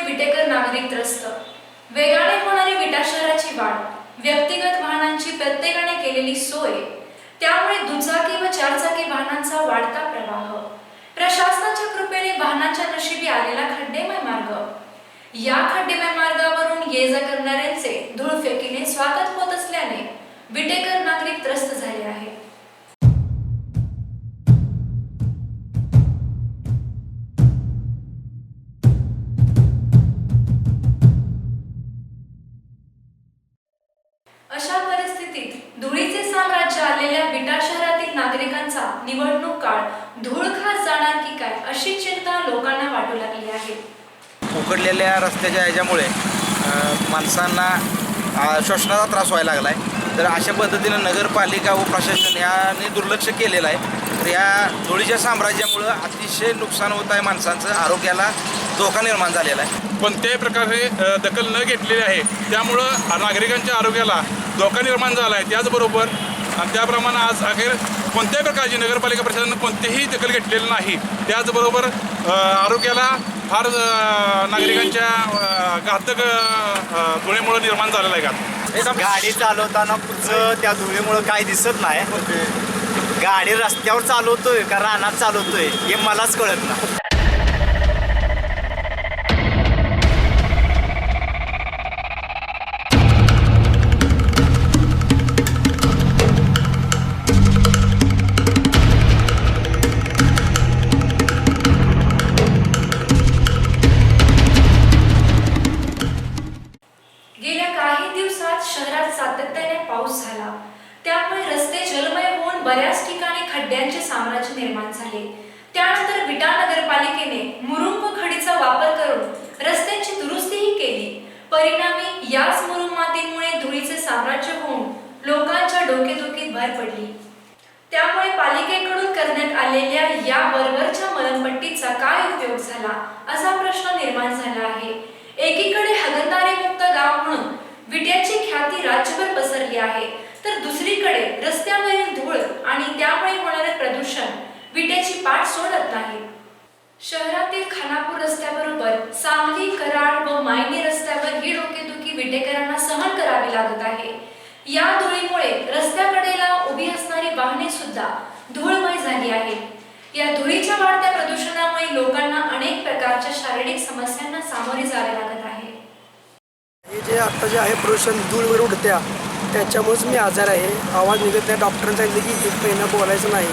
नागरिक त्रस्त. वेगाने होणारी विटा शहराची वाढ व्यक्तिगत वाहनांची प्रत्येकाने केलेली सोय त्यामुळे दुचाकी व चारचाकी वाहनांचा वाढता प्रवाह. प्रशासनाच्या कृपेने वाहनांच्या नशिबी आलेला खड्डेमय मार्ग. या खड्डेमय मार्गावरून ये जा करणाऱ्यांचे धूळफेकीने स्वागत होत असल्याने विटेकर नागरिक त्रस्त झाले आहे अशा परिस्थितीत धुळीचे साम्राज्य आलेल्या बिटा शहरातील नागरिकांचा निवडणूक काळ धूळ धूळखात जाणार की काय अशी चिंता लोकांना वाटू लागली आहे. उकडलेल्या रस्त्याच्या ह्याच्यामुळे अ, माणसांना अ, श्वसनाचा त्रास व्हायला लागला आहे तर अशा पद्धतीनं नगरपालिका व प्रशासन याने दुर्लक्ष केलेलं आहे. तर या धुळीच्या साम्राज्यामुळं अतिशय नुकसान होत आहे माणसांचं आरोग्याला धोका निर्माण झालेला आहे. कोणत्याही प्रकारे दखल न घेतलेली आहे. त्यामुळं नागरिकांच्या आरोग्याला धोका निर्माण झाला आहे त्याचबरोबर आणि त्याप्रमाणे आज अखेर कोणत्याही प्रकारची नगरपालिका प्रशासनानं कोणतीही दखल घेतलेली नाही. त्याचबरोबर आरोग्याला फार नागरिकांच्या घातक धुळीमुळं निर्माण झालेला आहे घात गाडी चालवताना पुढचं त्या धुळीमुळं काय दिसत नाही. गाडी रस्त्यावर चालवतोय का रानात चालवतोय हे मलाच कळत नाही. बऱ्याच ठिकाणी खड्ड्यांचे साम्राज्य निर्माण झाले. त्यानंतर विटा नगरपालिकेने मुरुंब खडीचा वापर करून रस्त्यांची दुरुस्तीही केली. परिणामी याच मुरुंब मातीमुळे धुळीचे साम्राज्य होऊन लोकांच्या डोकेदुखीत भर पडली. त्यामुळे पालिकेकडून करण्यात आलेल्या या वरवरच्या मलमपट्टीचा काय उपयोग झाला असा प्रश्न निर्माण झाला आहे. एकीकडे हगंदारी मुक्त गाव म्हणून विट्याची ख्याती राज्यभर पसरली आहे तर दुसरीकडे रस्त्यावरील धूळ आणि त्यामुळे होणारे प्रदूषण विट्याची पाठ सोडत नाही. शहरातील खानापूर रस्त्याबरोबर सांगली कराड व मायनी रस्त्यावर ही डोकेदुखी विटेकरांना सहन करावी लागत आहे. या धुळीमुळे रस्त्याकडेला उभी असणारी वाहने सुद्धा धूळमय झाली आहेत. या धुळीच्या वाढत्या प्रदूषणामुळे लोकांना अनेक प्रकारच्या शारीरिक समस्यांना सामोरे जावे लागत आहे. हे जे आता जे आहे प्रदूषण धूळवर उडत्या त्याच्यामुळेच मी आजार आहे. आवाज निघत नाही. डॉक्टरांनी सांगितलं की एक महिना बोलायचं नाही.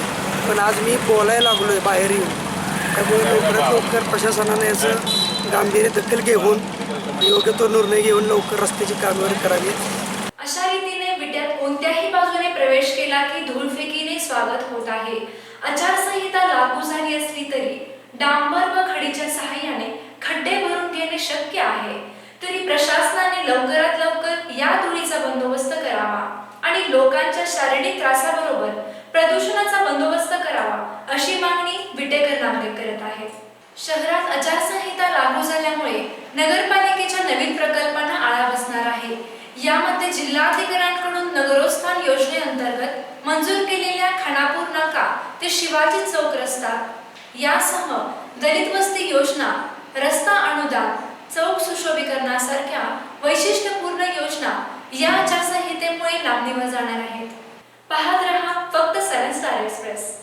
पण आज मी बोलायला लागलो आहे बाहेर येऊन. त्यामुळे लवकरात लवकर प्रशासनाने याचं गांभीर्य दखल घेऊन योग्य तो निर्णय घेऊन लवकर रस्त्याची कामगिरी करावी. अशा रीतीने विट्यात कोणत्याही बाजूने प्रवेश केला की धूळफेकीने स्वागत होत आहे. आचारसंहिता लागू झाली असली तरी डांबर व खडीच्या सहाय्याने खड्डे भरून घेणे शक्य आहे. तरी प्रशासनाने लवकरात लवकर या धुळीचा बंदोबस्त करावा आणि लोकांच्या शारीरिक त्रासाबरोबर प्रदूषणाचा बंदोबस्त करावा अशी मागणी विटेकर नागरिक करत आहेत. शहरात आचारसंहिता लागू झाल्यामुळे नगरपालिकेच्या नवीन प्रकल्पांना आळा बसणार आहे. यामध्ये जिल्हाधिकाऱ्यांकडून नगरोत्थान योजनेअंतर्गत मंजूर केलेल्या खानापूर नाका ते शिवाजी चौक रस्ता यासह दलित वस्ती योजना रस्ता अनुदान चौक सुशोभीकरणासारख्या वैशिष्ट्यपूर्ण योजना या आचारसंहितेमुळे लांबणीवर जाणार आहेत. पाहत रहा फक्त सेवन स्टार एक्सप्रेस.